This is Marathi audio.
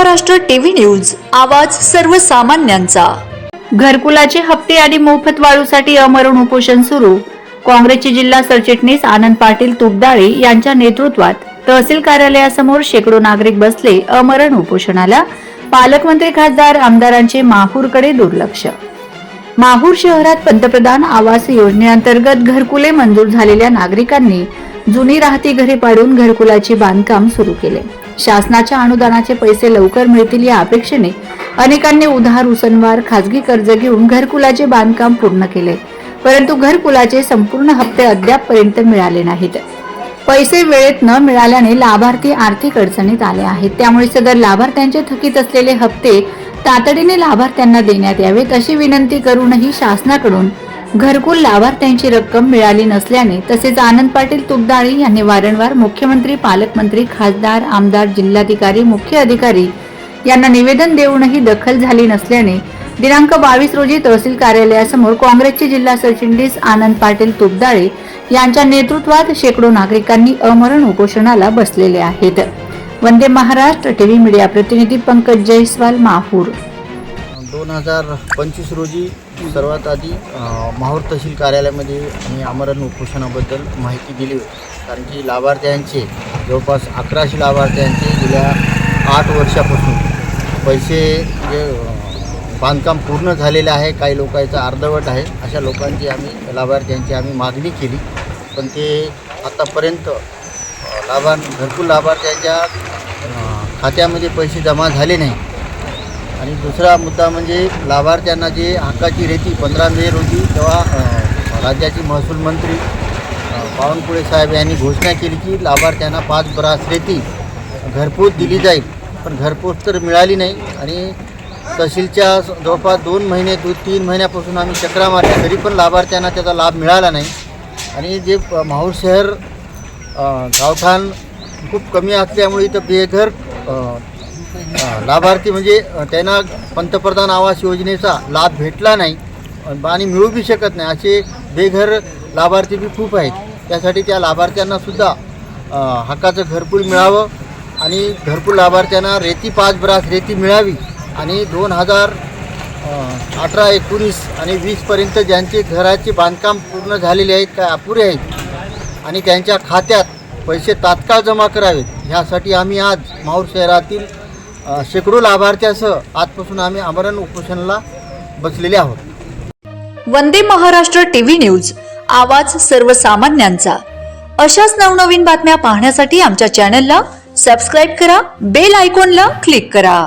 महाराष्ट्र टीव्ही न्यूज आवाज सर्वसामान्यांचा. घरकुलाचे हप्ते आणि मोफत वाळूसाठी अमरण उपोषण सुरू. काँग्रेसचे जिल्हा सरचिटणीस आनंद पाटील तुपदाळे यांच्या नेतृत्वात तहसील कार्यालयासमोर शेकडो नागरिक बसले अमरण उपोषणाला. पालकमंत्री खासदार आमदारांचे माहूरकडे दुर्लक्ष. माहूर शहरात पंतप्रधान आवास योजनेअंतर्गत घरकुले मंजूर झालेल्या नागरिकांनी जुनी राहती घरे पाडून घरकुलाचे बांधकाम सुरू केले. शासनाच्या अनुदानाचे पैसे लवकर मिळतील या अपेक्षेने अनेकांनी उधार उसनवार खाजगी कर्ज घेऊन घरकुलाचे बांधकाम पूर्ण केले. परंतु घरकुलाचे संपूर्ण हप्ते अद्यापपर्यंत मिळाले नाहीत. पैसे वेळेत न मिळाल्याने लाभार्थी आर्थिक अडचणीत आले आहेत. त्यामुळे सदर लाभार्थ्यांचे थकीत असलेले हप्ते तातडीने लाभार्थ्यांना देण्यात यावेत अशी विनंती करूनही शासनाकडून घरकुल लाभार्थ्यांची रक्कम मिळाली नसल्याने तसेच आनंद पाटील तुगदाळी यांनी वारंवार मुख्यमंत्री पालकमंत्री खासदार आमदार जिल्हाधिकारी मुख्य अधिकारी यांना निवेदन देऊनही दखल झाली नसल्याने दिनांक बावीस रोजी तहसील कार्यालयासमोर काँग्रेसचे जिल्हा सरचिटणीस आनंद पाटील तुपदाळे यांच्या नेतृत्वात शेकडो नागरिकांनी अमरण उपोषणाला बसलेले आहेत. वंदे महाराष्ट्र टीव्ही मीडिया प्रतिनिधी पंकज जयस्वाल माहूर दोन हजार पंचवीस रोजी सर्वात आधी माहूर तहसील कार्यालयामध्ये आम्ही आमरण उपोषणाबद्दल माहिती दिली होती. कारण की लाभार्थ्यांचे जवळपास अकराशे लाभार्थ्यांचे गेल्या आठ वर्षापासून पैसे जे बांधकाम पूर्ण झालेले आहे काही लोकांचं अर्धवट आहे अशा लोकांची आम्ही लाभार्थ्यांची आम्ही मागणी केली. पण ते आत्तापर्यंत अ, लाभार्थ घरकुल लाभार्थ्यांच्या खात्यामध्ये पैसे जमा झाले नाही. आणि दुसरा मुद्दा म्हणजे लाभार्थ्यांना जे हक्काची रेती पंधरा मे रोजी तेव्हा राज्याचे महसूल मंत्री बावनकुळे साहेब यांनी घोषणा केली की लाभार्थ्यांना पाच ब्रास रेती घरपोच दिली जाईल. पण घरपोच तर मिळाली नाही आणि तहसीलच्या जवळपास दोन महिने दो तीन महिन्यापासून आम्ही चक्रा मारल्या तरी पण लाभार्थ्यांना त्याचा लाभ मिळाला नाही. आणि जे माहूर शहर गावठाण खूप कमी असल्यामुळे इथं बेघर लाभार्थी म्हणजे त्यांना पंतप्रधान आवास योजनेचा लाभ भेटला नाही आणि मिळू बी शकत नाही असे बेघर लाभार्थी बी खूप आहेत. त्यासाठी त्या लाभार्थ्यांना सुद्धा हक्काचं घरकुल मिळावं आणि घरकुल लाभार्थ्यांना रेती पाच ब्रास रेती मिळावी आणि दोन हजार अठरा एकोणीस आणि वीसपर्यंत ज्यांचे घराचे बांधकाम पूर्ण झालेले आहेत काय अपुरे आहेत आणि त्यांच्या खात्यात पैसे तात्काळ जमा करावेत ह्यासाठी आम्ही आज माहूर शहरातील शेकडो लाभार्थ्यासह आजपासून आम्ही आमरण उपोषणाला बसलेले आहोत. वंदे महाराष्ट्र टीव्ही न्यूज आवाज सर्वसामान्यांचा. अशाच नवनवीन बातम्या पाहण्यासाठी आमच्या चॅनलला सबस्क्राईब करा बेल आयकॉनला क्लिक करा.